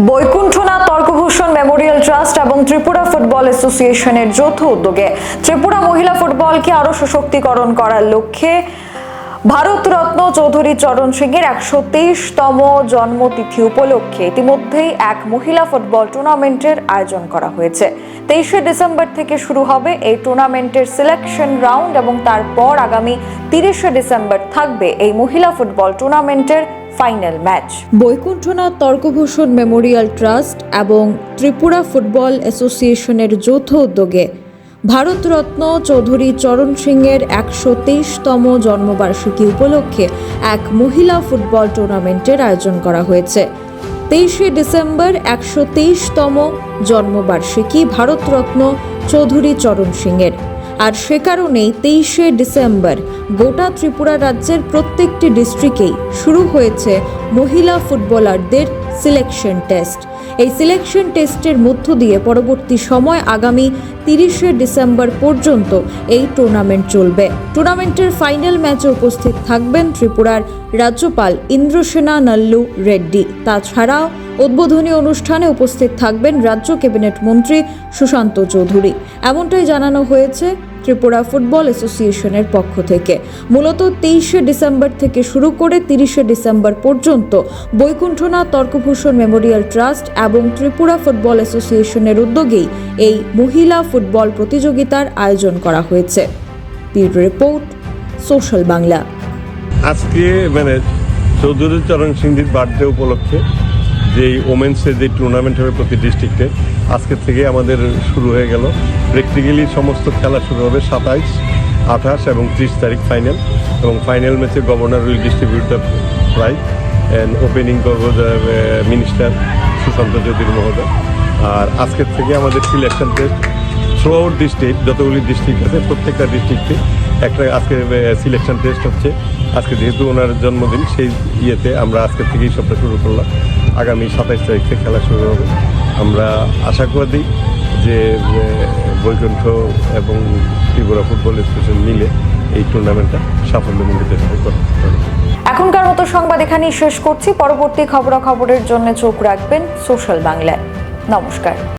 Baikunthanath Tarkabhushan memorial trust এবং Tripura football অ্যাসোসিয়েশনের যৌথ উদ্যোগে ত্রিপুরা মহিলা ফুটবলকে আরও সশক্তিকরণ করার লক্ষ্যে ভারতরত্ন চৌধুরী চরণ সিং এর একশো তেইশতম জন্মতিথি উপলক্ষে ইতিমধ্যেই এক মহিলা ফুটবল টুর্নামেন্টের আয়োজন করা হয়েছে। তেইশে ডিসেম্বর থেকে শুরু হবে এই টুর্নামেন্টের সিলেকশন রাউন্ড এবং তারপর আগামী তিরিশে ডিসেম্বর থাকবে এই মহিলা ফুটবল টুর্নামেন্টের final match. Baikunthanath Tarkabhushan memorial trust এবং ত্রিপুরা ফুটবল অ্যাসোসিয়েশনের যৌথ উদ্যোগে ভারতরত্ন চৌধুরী চরণ সিংয়ের একশো তেইশতম জন্মবার্ষিকী উপলক্ষে এক মহিলা ফুটবল টুর্নামেন্টের আয়োজন করা হয়েছে। তেইশে ডিসেম্বর একশো তেইশতম জন্মবার্ষিকী ভারতরত্ন চৌধুরী চরণ সিংয়ের। আর সে কারণেই তেইশে ডিসেম্বর গোটা ত্রিপুরা রাজ্যের প্রত্যেকটি ডিস্ট্রিক্টেই শুরু হয়েছে মহিলা ফুটবলারদের সিলেকশন টেস্ট। এই সিলেকশন টেস্টের মধ্য দিয়ে পরবর্তী সময় আগামী তিরিশে ডিসেম্বর পর্যন্ত এই টুর্নামেন্ট চলবে। টুর্নামেন্টের ফাইনাল ম্যাচে উপস্থিত থাকবেন ত্রিপুরার রাজ্যপাল ইন্দ্রসেনা নাল্লু রেড্ডি। তাছাড়াও উদ্বোধনী অনুষ্ঠানে উপস্থিত থাকবেন রাজ্য ক্যাবিনেট মন্ত্রী সুশান্ত চৌধুরী। এমনটাই জানানো হয়েছে ত্রিপুরা ফুটবল অ্যাসোসিয়েশনের পক্ষ থেকে। মূলত তেইশে ডিসেম্বর থেকে শুরু করে তিরিশে ডিসেম্বর পর্যন্ত বৈকুণ্ঠনাথ তর্কভূষণ মেমোরিয়াল ট্রাস্ট এবং ত্রিপুরা ফুটবল অ্যাসোসিয়েশনের উদ্যোগেই এই মহিলা ফুটবল প্রতিযোগিতার আয়োজন করা হয়েছে। Report, social Bangla. আজকে মানে চৌধুরী চরণ সিংজির বার্থডে উপলক্ষে যে ওমেন্সের যে টুর্নামেন্ট হবে প্রতি ডিস্ট্রিক্টে আজকের থেকে আমাদের শুরু হয়ে গেল। প্র্যাকটিক্যালি সমস্ত খেলা শুরু হবে সাতাইশ, আঠাশ এবং ত্রিশ তারিখ ফাইনাল এবং ফাইনাল ম্যাচে governor will distribute the prize and opening করব মিনিস্টার সুশান্ত চৌধুরী মহোদয়। আর আজকের থেকে আমাদের selection test through out district যতগুলি ডিস্ট্রিক্ট আছে, প্রত্যেকটা ডিস্ট্রিক্টে একটা আজকে সিলেকশন টেস্ট হচ্ছে। আজকে যেহেতু ওনার জন্মদিন সেই ইয়েতে আমরা আজকের থেকেই সবটা শুরু করলাম। আগামী সাতাইশ তারিখ খেলা শুরু হবে। আমরা আশা করি যে আহ, বৈকুণ্ঠ এবং ত্রিপুরা ফুটবল স্টেশন মিলে এই টুর্নামেন্টটা সাফল্যমণ্ডিত এখনকার মতো সংবাদ এখানেই শেষ করছি। পরবর্তী খবরাখবরের জন্য চোখ রাখবেন সোশ্যাল বাংলায়। নমস্কার।